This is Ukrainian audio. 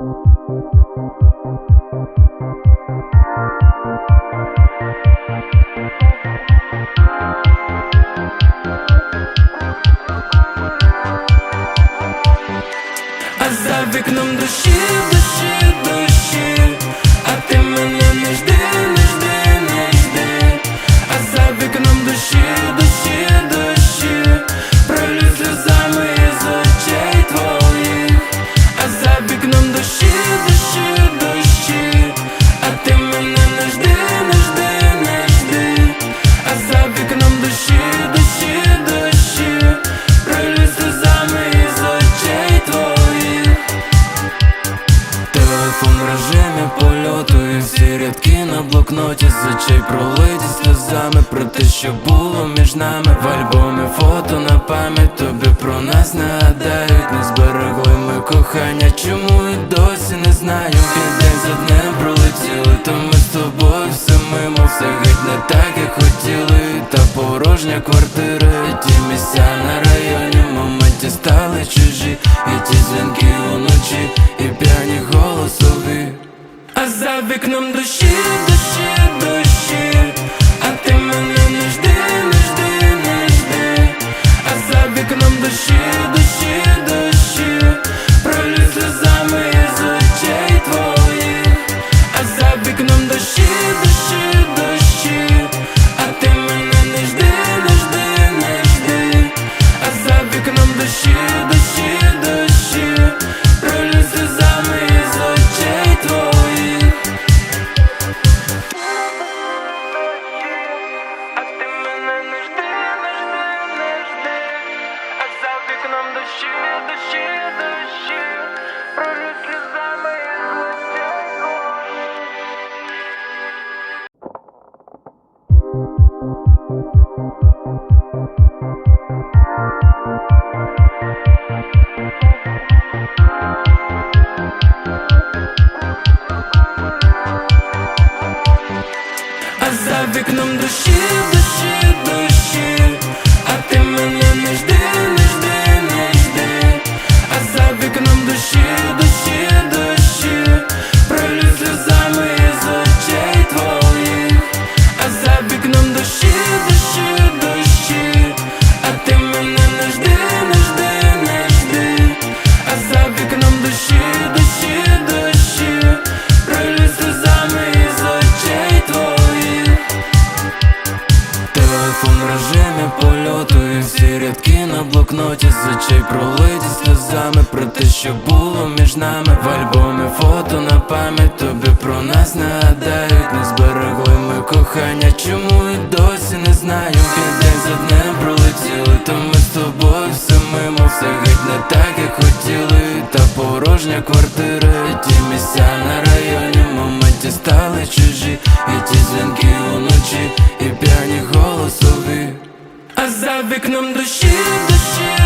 Thank you. Польоту всі рядки на блокноті з очей пролиті сльозами про те, що було між нами. В альбомі фото на пам'ять тобі про нас нагадають. Не зберегли ми кохання, чому і досі не знаю І день за днем пролетіли, то ми з тобою все мимо. Все геть не так, як хотіли, та порожня квартира І ті місця на районі. В моменті стали чужі І ті дзвінки уночі, і п'яні вікном дощі, дощі, дощі за вікном дощі, блокноті з очей пролиті сльозами про те, що було між нами. В альбомі фото на пам'ять тобі про нас нагадають. Не зберегли ми кохання, чому і досі не знаю І день за днем пролетіли, то ми з тобою все мимо. Все геть не так, як хотіли, та порожня квартира І ті місця на районі. Моменті стали чужі І ті дзвінки уночі, і п'яні голосові А за вікном дощі, дощі, дощі